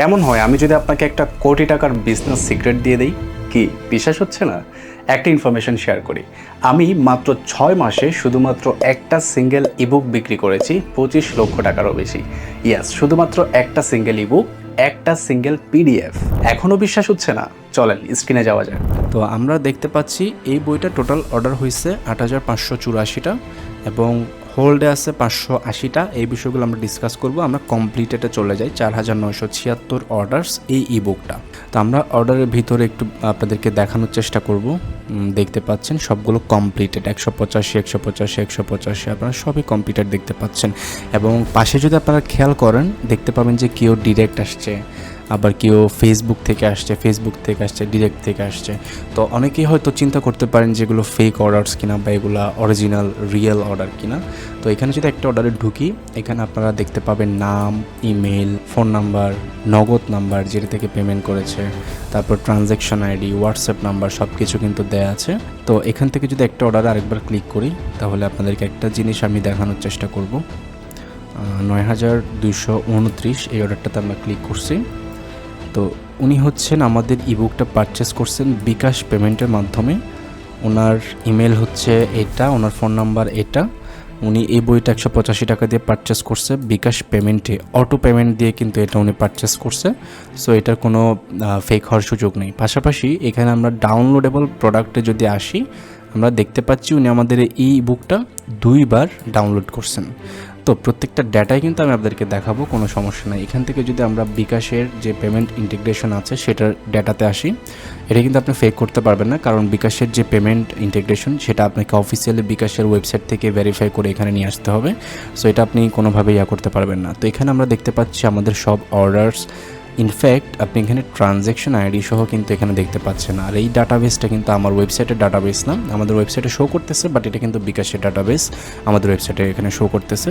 কেমন হয়? আমি যদি আপনাকে একটা কোটি টাকার বিজনেস সিক্রেট দিয়ে দিই, কি বিশ্বাস হচ্ছে না? একটা ইনফরমেশন শেয়ার করি। আমি মাত্র ছয় মাসে শুধুমাত্র একটা সিঙ্গেল ইবুক বিক্রি করেছি, পঁচিশ লক্ষ টাকারও বেশি। ইয়াস শুধুমাত্র একটা সিঙ্গেল ইবুক একটা সিঙ্গেল পিডিএফ এখনও বিশ্বাস হচ্ছে না? চলেন স্ক্রিনে যাওয়া যায় তো আমরা দেখতে পাচ্ছি এই বইটা টোটাল অর্ডার হয়েছে আট হাজার পাঁচশো চুরাশিটা এবং হোল্ডে আছে পাঁচশো আশিটা। এই বিষয়গুলো আমরা ডিসকাস করব। আমরা কমপ্লিটেডে চলে যাই। চার হাজার নয়শো ছিয়াত্তর অর্ডারস এই বুকটা তো আমরা অর্ডারের ভিতরে একটু আপনাদেরকে দেখানোর চেষ্টা করব। দেখতে পাচ্ছেন, সবগুলো কমপ্লিটেড একশো পঁচাশি একশো পঁচাশি একশো পঁচাশি। আপনারা সবই কমপ্লিটেড দেখতে পাচ্ছেন। এবং পাশে যদি আপনারা খেয়াল করেন, দেখতে পাবেন যে কেউ ডিরেক্ট আসছে। আবার কেউ ফেসবুক থেকে আসছে ফেসবুক থেকে আসছে ডিরেক্ট থেকে আসছে। তো অনেকেই হয়তো চিন্তা করতে পারেন যেগুলো ফেক অর্ডারস কিনা বা এগুলো অরিজিনাল রিয়েল অর্ডার কিনা। তো এখানে যদি একটা অর্ডারে ঢুকি, এখানে আপনারা দেখতে পাবেন নাম email phone number Nagad number যেটা থেকে পেমেন্ট করেছে, তারপর ট্রানজ্যাকশন আইডি হোয়াটসঅ্যাপ নাম্বার সব কিছু কিন্তু দেয়া আছে। তো এখান থেকে যদি একটা অর্ডারে আরেকবার ক্লিক করি, তাহলে আপনাদেরকে একটা জিনিস আমি দেখানোর চেষ্টা করব। নয় হাজার দুইশো উনত্রিশ এই অর্ডারটাতে আমরা ক্লিক করছি। তো উনি হচ্ছেন আমাদের ইবুকটা পারচেস করছেন বিকাশ পেমেন্টের মাধ্যমে। ওনার ইমেল হচ্ছে এটা, ওনার ফোন নাম্বার এটা। উনি এই বইটা একশো পঁচাশি টাকা দিয়ে পারচেস করছে, বিকাশ পেমেন্টে অটো পেমেন্ট দিয়ে কিন্তু এটা উনি পারচেস করছে। সো এটার কোনো ফেক হওয়ার সুযোগ নেই। পাশাপাশি এখানে আমরা ডাউনলোডেবল প্রোডাক্টে যদি আসি, আমরা দেখতে পাচ্ছি উনি আমাদের এই বুকটা দুইবার ডাউনলোড করছেন। তো প্রত্যেকটা ডেটাই কিন্তু আমি আপনাদেরকে দেখাবো, কোনো সমস্যা নাই। এখান থেকে যদি আমরা বিকাশের যে পেমেন্ট ইন্টিগ্রেশন আছে, সেটার ডেটাতে আসি, এটা কিন্তু আপনি ফেক করতে পারবেন না, কারণ বিকাশের যে পেমেন্ট ইন্টিগ্রেশন সেটা আপনাকে অফিসিয়ালি বিকাশের ওয়েবসাইট থেকে ভেরিফাই করে এখানে নিয়ে আসতে হবে। সো এটা আপনি কোনোভাবে ইয়া করতে পারবেন না। তো এখানে আমরা দেখতে পাচ্ছি আমাদের সব অর্ডারস ইনফ্যাক্ট আপনি এখানে ট্রানজ্যাকশন আইডি সহ কিন্তু এখানে দেখতে পাচ্ছেন। আর এই ডাটাবেসটা কিন্তু আমার ওয়েবসাইটের ডাটাবেস না। আমাদের ওয়েবসাইটে শো করতেছে বাট এটা কিন্তু বিকাশের ডাটাবেস আমাদের ওয়েবসাইটে এখানে শো করতেছে।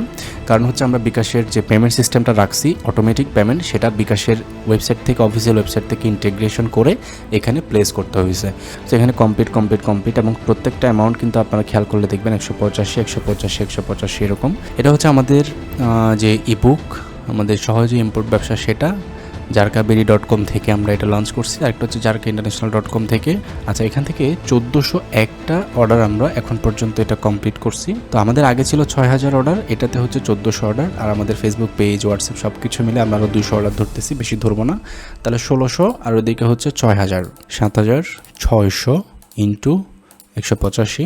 কারণ হচ্ছে আমরা বিকাশের যে পেমেন্ট সিস্টেমটা রাখছি অটোমেটিক পেমেন্ট সেটা বিকাশের ওয়েবসাইট থেকে অফিসিয়াল ওয়েবসাইট থেকে ইন্টিগ্রেশন করে এখানে প্লেস করতে হয়েছে। তো এখানে কমপ্লিট কমপ্লিট কমপ্লিট এবং প্রত্যেকটা অ্যামাউন্ট কিন্তু আপনারা খেয়াল করলে দেখবেন একশো পঁচাশি একশো পঁচাশি একশো পঁচাশি এরকম। এটা হচ্ছে আমাদের যে ইবুক আমাদের সহজে ইম্পোর্ট ব্যবসা, সেটা জারকাবেরি ডট কম থেকে আমরা এটা লঞ্চ করছি। আরেকটা হচ্ছে জারকা ইন্টারন্যাশনাল ডট কম থেকে। আচ্ছা এখান থেকে চোদ্দোশো একটা অর্ডার আমরা এখন পর্যন্ত এটা কমপ্লিট করছি। তো আমাদের আগে ছিল ছয় হাজার অর্ডার এটাতে হচ্ছে চোদ্দোশো অর্ডার আর আমাদের ফেসবুক পেজ হোয়াটসঅ্যাপ সব কিছু মিলে আমরা আরও দুশো অর্ডার ধরতেছি, বেশি ধরবো না। তাহলে ষোলোশো আর ওদিকে হচ্ছে ছয় হাজার। সাত হাজার ছয়শো ইন্টু একশো পঁচাশি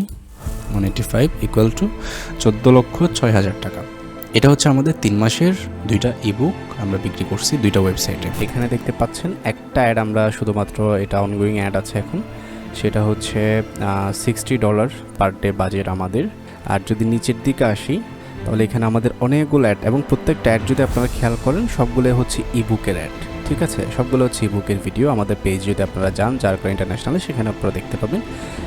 one eighty five equal to চোদ্দ লক্ষ ছয় হাজার টাকা। এটা হচ্ছে আমাদের তিন মাসের দুইটা ইবুক আমরা বিক্রি করছি দুইটা ওয়েবসাইটে এখানে দেখতে পাচ্ছেন, একটা অ্যাড আমরা শুধুমাত্র এটা অনগোয়িং অ্যাড আছে এখন। সেটা হচ্ছে sixty dollar per day budget আমাদের। আর যদি নিচের দিকে আসি, তাহলে এখানে আমাদের অনেকগুলো অ্যাড এবং প্রত্যেকটা অ্যাড যদি আপনারা খেয়াল করেন সবগুলো হচ্ছে ইবুকের অ্যাড ঠিক আছে? সবগুলো হচ্ছে ইবুকের ভিডিও আমাদের পেজ যদি আপনারা যান জারকা ইন্টারন্যাশনালে সেখানে আপনারা দেখতে পাবেন।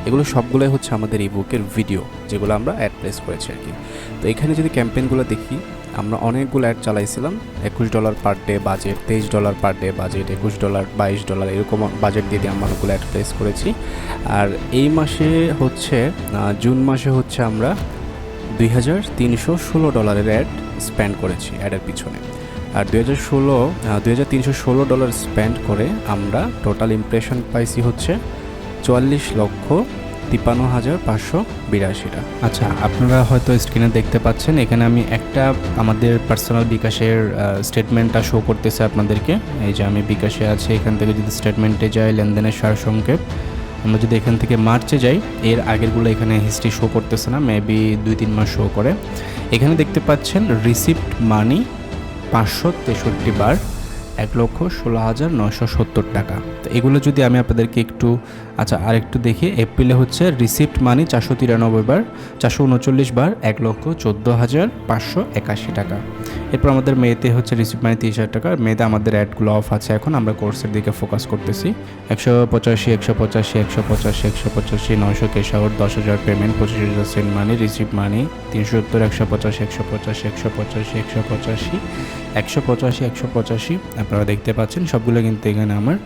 এগুলো সবগুলোই হচ্ছে আমাদের ইবুকের ভিডিও যেগুলো আমরা অ্যাড প্লেস করেছি আর কি। তো এখানে যদি ক্যাম্পেইনগুলো দেখি, আমরা অনেকগুলো অ্যাড চালাইছিলাম। একুশ ডলার পার ডে বাজেট তেইশ ডলার পার ডে বাজেট একুশ ডলার বাইশ ডলার এরকম বাজেট দিয়ে দিয়ে আমরা অনেকগুলো অ্যাড প্লেস করেছি। আর এই মাসে হচ্ছে জুন মাসে হচ্ছে আমরা দুই হাজার তিনশো ষোলো ডলারের অ্যাড স্পেন্ড করেছি অ্যাডের পিছনে। আর দুই হাজার ষোলো দুই হাজার তিনশো ষোলো ডলার স্পেন্ড করে আমরা টোটাল ইমপ্রেশন পাইছি হচ্ছে চুয়াল্লিশ লক্ষ তিপ্পান্ন হাজার পাঁচশো বিরাশিটা। আচ্ছা আপনারা হয়তো স্ক্রিনে দেখতে পাচ্ছেন, এখানে আমি একটা আমাদের পার্সোনাল বিকাশের স্টেটমেন্টটা শো করতেছে আপনাদেরকে। এই যে আমি বিকাশে আছি, এখান থেকে যদি স্টেটমেন্টে যাই, লেনদেনের সারসংক্ষেপ আমরা যদি এখান থেকে মার্চে যাই, এর আগেরগুলো এখানে হিস্ট্রি শো করতেছে না মেবি দুই, তিন মাস শো করে। এখানে দেখতে পাচ্ছেন রিসিপ্ট মানি পাঁচশো তেষট্টি বার এক লক্ষ ষোলো হাজার নয়শো সত্তর টাকা। তো এগুলো যদি আমি আপনাদেরকে একটু আচ্ছা আর একটু দেখি এপ্রিলে হচ্ছে রিসিপ্ট মানি চারশো তিরানব্বই বার, চারশো উনচল্লিশ বার এক লক্ষ চোদ্দ হাজার পাঁচশো একাশি টাকা। এরপর আমাদের মেয়েতে হচ্ছে রিসিপ্ট মানি তিরিশ হাজার টাকা, মেয়েতে আমাদের অ্যাডগুলো অফ আছে এখন, আমরা কোর্সের দিকে ফোকাস করতেছি। একশো পঁচাশি একশো পঁচাশি একশো পঁচাশি একশো পঁচাশি, নয়শো কেশাওয়ার, দশ হাজার পেমেন্ট পঁচিশ হাজার সেন্ট মানি রিসিপ্ট মানি তিনশো সত্তর, একশো পঁচাশি একশো পঁচাশি একশো পঁচাশি একশো পঁচাশি একশো পঁচাশি একশো পঁচাশি, আপনারা দেখতে পাচ্ছেন, সবগুলো কিন্তু এখানে আমার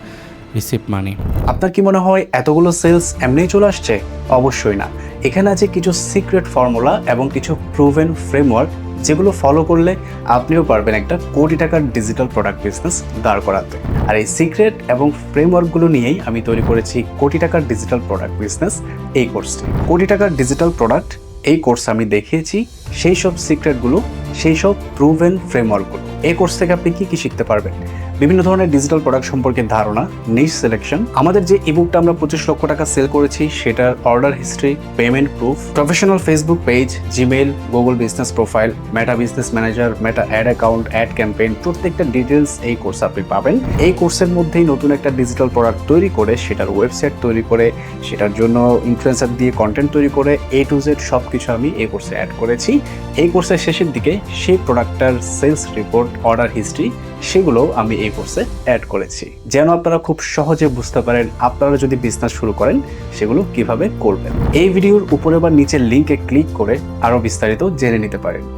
রিসিপ্ট মানি আপনার কি মনে হয় এতগুলো সেলস এমনিই চলে আসছে? অবশ্যই না। এখানে আছে কিছু সিক্রেট ফর্মুলা এবং কিছু প্রুভেন ফ্রেমওয়ার্ক যেগুলো ফলো করলে আপনিও পারবেন একটা কোটি টাকার ডিজিটাল প্রোডাক্ট বিজনেস দাঁড় করাতে। আর এই সিক্রেট এবং ফ্রেমওয়ার্কগুলো নিয়েই আমি তৈরি করেছি কোটি টাকার ডিজিটাল প্রোডাক্ট বিজনেস এই কোর্সটি কোটি টাকার ডিজিটাল প্রোডাক্ট এই কোর্স আমি দেখিয়েছি, সেই সব সিক্রেটগুলো সেই সব প্রুভেন ফ্রেমওয়ার্কগুলো এই কোর্স থেকে আপনি কি কি শিখতে পারবেন? বিভিন্ন ধরনের ডিজিটাল প্রোডাক্ট সম্পর্কে ধারণা নিজ সিলেকশন আমাদের যে ইবুকটা আমরা পঁচিশ লক্ষ টাকা সেল করেছি, সেটার order history payment proof professional Facebook page Gmail Google business profile Meta business manager Meta ad account ad campaign প্রত্যেকটা ডিটেলস এই কোর্স আপনি পাবেন। এই কোর্সের মধ্যেই নতুন একটা ডিজিটাল প্রোডাক্ট তৈরি করে, সেটার ওয়েবসাইট তৈরি করে, সেটার জন্য ইনফ্লুয়েন্সার দিয়ে কন্টেন্ট তৈরি করে এ টু জেড সব কিছু আমি এই কোর্সে অ্যাড করেছি। এই কোর্সের শেষের দিকে সেই প্রোডাক্টটার সেলস রিপোর্ট অর্ডার হিস্ট্রি, সেগুলো আমি এই কোর্সে অ্যাড করেছি। যেন আপনারা খুব সহজে বুঝতে পারেন আপনারা যদি বিজনেস শুরু করেন, সেগুলো কীভাবে করবেন। এই ভিডিওর উপরে বা নিচের লিঙ্কে ক্লিক করে আরও বিস্তারিত জেনে নিতে পারেন।